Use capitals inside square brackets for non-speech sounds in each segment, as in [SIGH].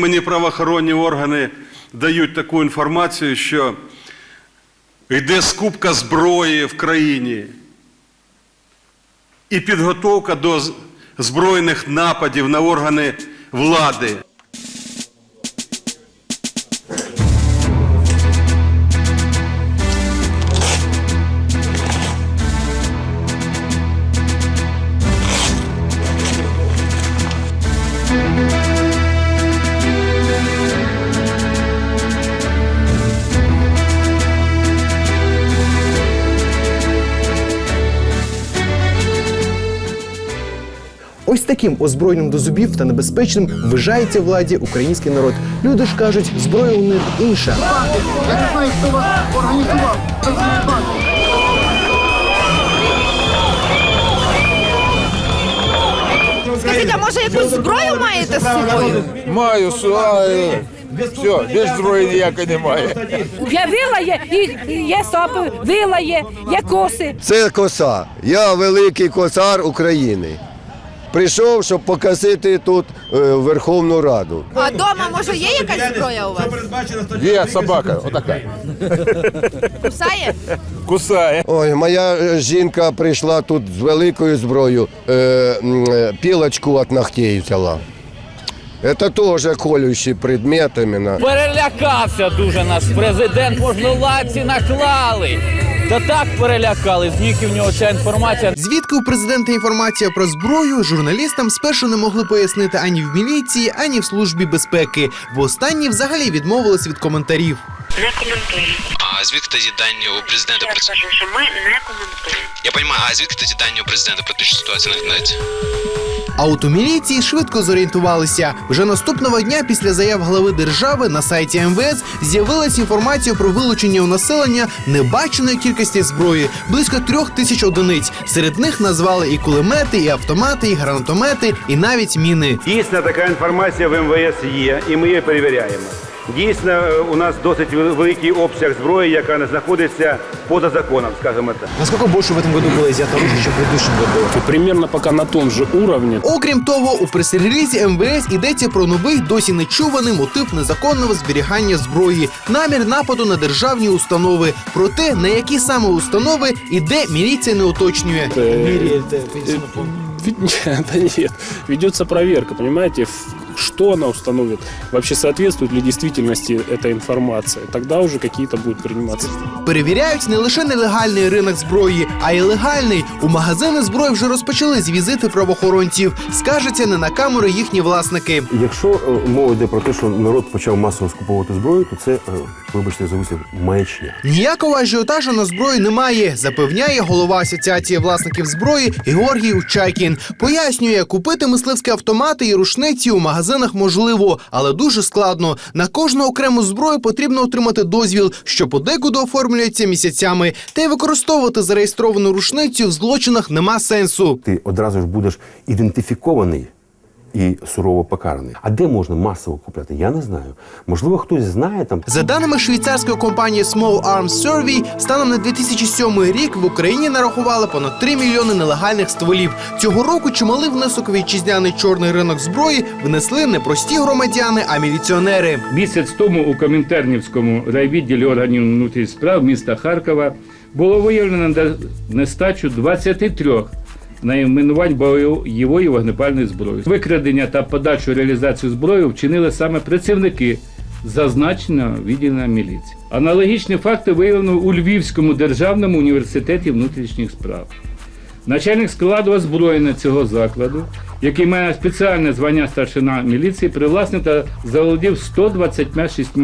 Мені правоохоронні органи дають таку інформацію, що йде скупка зброї в країні і підготовка до збройних нападів на органи влади. Таким озброєним до зубів та небезпечним вважається владі український народ. Люди ж кажуть, зброя у них інша. Я не знаю, хто вас організував. Це. Скажіть, а може якусь зброю маєте з собою? Маю слаю. Все, більш зброї ніякої немає. Я вила є, і є сапи, вила є, є коси. Це коса. Я великий косар України. Прийшов, щоб покосити тут е, Верховну Раду. А вдома може є якась зброя у вас? Є собака, отака. Кусає? Кусає. Ой, моя е, жінка прийшла тут з великою зброєю, е, пілочку від ногтей взяла. Це теж колючий предмет іменно. Перелякався дуже наш президент, можновладці наклали. Та так перелякали, звідки в нього ця інформація. Звідки у президента інформація про зброю журналістам спершу не могли пояснити ані в міліції, ані в службі безпеки. В останні взагалі відмовились від коментарів. Не коментуємо. А звідки тоді дані у президента Я про це? кажу, що ми не коментуємо. Я розумію, а звідки тоді дані у президента про те, що ситуація наглядається? А от у міліції швидко зорієнтувалися. Вже наступного дня після заяв глави держави на сайті МВС з'явилась інформація про вилучення у населення небаченої кількості зброї близько трьох тисяч одиниць. Серед них назвали і кулемети, і автомати, і гранатомети, і навіть міни. Дійсно, така інформація в МВС є, і ми її перевіряємо. Дійсно, е, у нас досить великий обсяг зброї, яка не знаходиться поза законом, скажімо так. Наскільки більше в цьому году було взято оружия, ніж в предыдущем году? Примерно пока на том же уровне. Окрім того, у прес-релізі МВС йдеться про новий досі нечуваний мотив незаконного зберігання зброї, намір нападу на державні установи. Про те, на які саме установи і де міліція не уточнює. Вед- Да [LAUGHS] нет, ведется проверка, понимаете, что она установит, вообще соответствует ли действительности эта информация. Тогда уже какие-то будут приниматься. Перевіряють не лише нелегальний ринок зброї, а й легальний. У магазини зброї вже розпочали з візити правоохоронців. Скажеться не на камери їхні власники. Якщо е, мова йде про те, що народ почав масово скуповувати зброю, то це, е, вибачте за вислів, маячня. Ніякого ажіотажу на зброї немає, запевняє голова асоціації власників зброї Георгій Учайкін. Пояснює, купити мисливські автомати і рушниці у магазинах можливо, але дуже складно. На кожну окрему зброю потрібно отримати дозвіл, що подекуди оформлюється місяцями. Та й використовувати зареєстровану рушницю в злочинах нема сенсу. Ти одразу ж будеш ідентифікований і сурово покараний. А де можна масово купляти? Я не знаю. Можливо, хтось знає там. За даними швейцарської компанії Small Arms Survey, станом на 2007 рік в Україні нарахували понад 3 мільйони нелегальних стволів. Цього року чималий внесок вітчизняний чорний ринок зброї внесли не прості громадяни, а міліціонери. Місяць тому у Комінтернівському райвідділі органів внутрішніх справ міста Харкова було виявлено нестачу 23 найменувань бойової вогнепальної зброї. Викрадення та подальшу реалізацію зброї вчинили саме працівники зазначеного відділення міліції. Аналогічні факти виявлено у Львівському державному університеті внутрішніх справ. Начальник складу озброєння цього закладу, який має спеціальне звання старшина міліції, привласнив та заволодів 126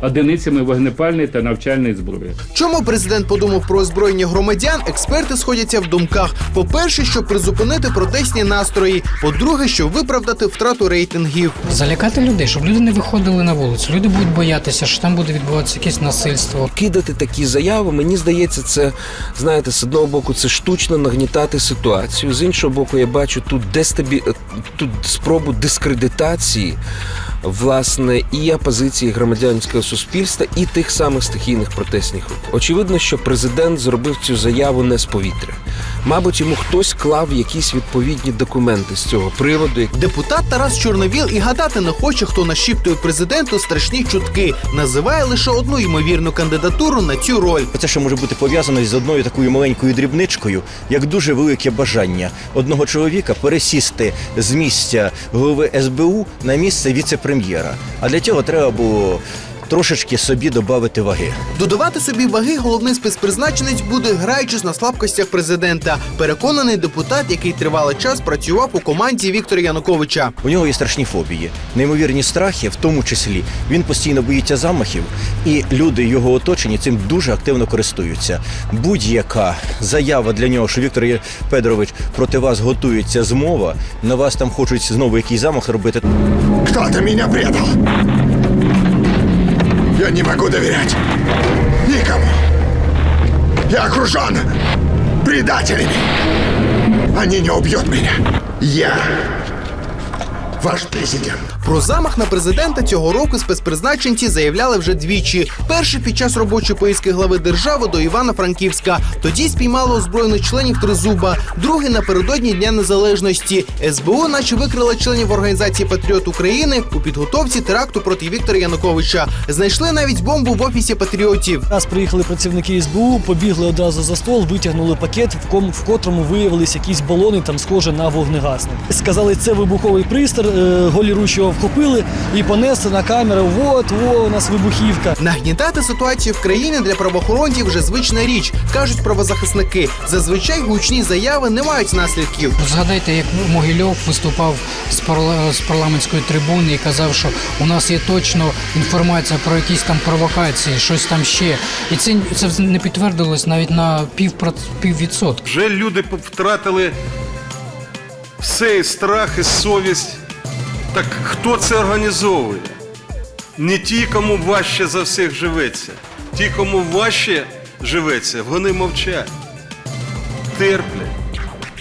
одиницями вогнепальної та навчальної зброї. Чому президент подумав про озброєння громадян? Експерти сходяться в думках. По-перше, щоб призупинити протестні настрої. По-друге, щоб виправдати втрату рейтингів. Залякати людей, щоб люди не виходили на вулицю. Люди будуть боятися, що там буде відбуватися якесь насильство. Кидати такі заяви, мені здається, це знаєте, з одного боку, це штучно нагнітати ситуацію. З іншого боку, я бачу тут дестабі... тут спробу дискредитації власне і опозиції громадянського суспільства, і тих самих стихійних протестних рук. Очевидно, що президент зробив цю заяву не з повітря. Мабуть, йому хтось клав якісь відповідні документи з цього приводу. Депутат Тарас Чорновіл і гадати не хоче, хто нашіптує президенту страшні чутки. Називає лише одну ймовірну кандидатуру на цю роль. Це ще може бути пов'язано з одною такою маленькою дрібничкою, як дуже велике бажання одного чоловіка пересісти з місця голови СБУ на місце віце-прем'єра. А для цього треба було трошечки собі додати ваги. Додавати собі ваги головний спецпризначенець буде, граючись на слабкостях президента. Переконаний депутат, який тривалий час працював у команді Віктора Януковича. У нього є страшні фобії, неймовірні страхи, в тому числі він постійно боїться замахів, і люди його оточені цим дуже активно користуються. Будь-яка заява для нього, що Віктор Федорович проти вас готується змова, на вас там хочуть знову якийсь замах робити. Кто-то меня предал. Я не могу доверять никому. Я окружен предателями. Они не убьют меня. Я ваш президент. Про замах на президента цього року спецпризначенці заявляли вже двічі. Перший під час робочої поїздки глави держави до Івано-Франківська. Тоді спіймали озброєних членів Тризуба. Другий напередодні Дня Незалежності. СБУ, наче викрила членів організації Патріот України у підготовці теракту проти Віктора Януковича. Знайшли навіть бомбу в офісі патріотів. Раз приїхали працівники СБУ, побігли одразу за стол, витягнули пакет, в кому в котрому виявились якісь балони, там схоже на вогнегасник. Сказали, це вибуховий пристр, е, голі вхопили і понесли на камеру. От, во, у нас вибухівка. Нагнітати ситуацію в країні для правоохоронців вже звична річ, кажуть правозахисники. Зазвичай гучні заяви не мають наслідків. Згадайте, як Могильов виступав з, парла... з парламентської трибуни і казав, що у нас є точно інформація про якісь там провокації, щось там ще. І це, це не підтвердилось навіть на пів, піввідсотка. Вже люди втратили все і страх, і совість. Так хто це організовує? Не ті, кому важче за всіх живеться. Ті, кому важче живеться, вони мовчать, терплять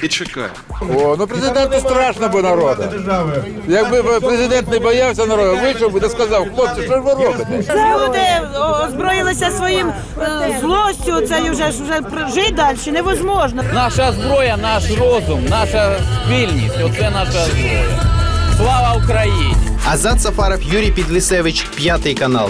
і чекають. О, ну президенту страшно би народу. Якби президент не боявся народу, вийшов би та сказав, хлопці, що ж ви робите? Люди озброїлися своїм е, злостю, це вже вже жити далі невозможно. Наша зброя, наш розум, наша спільність. Оце наша зброя. Слава Україні! Азат Сафаров, Юрій Підлісевич, п'ятий канал.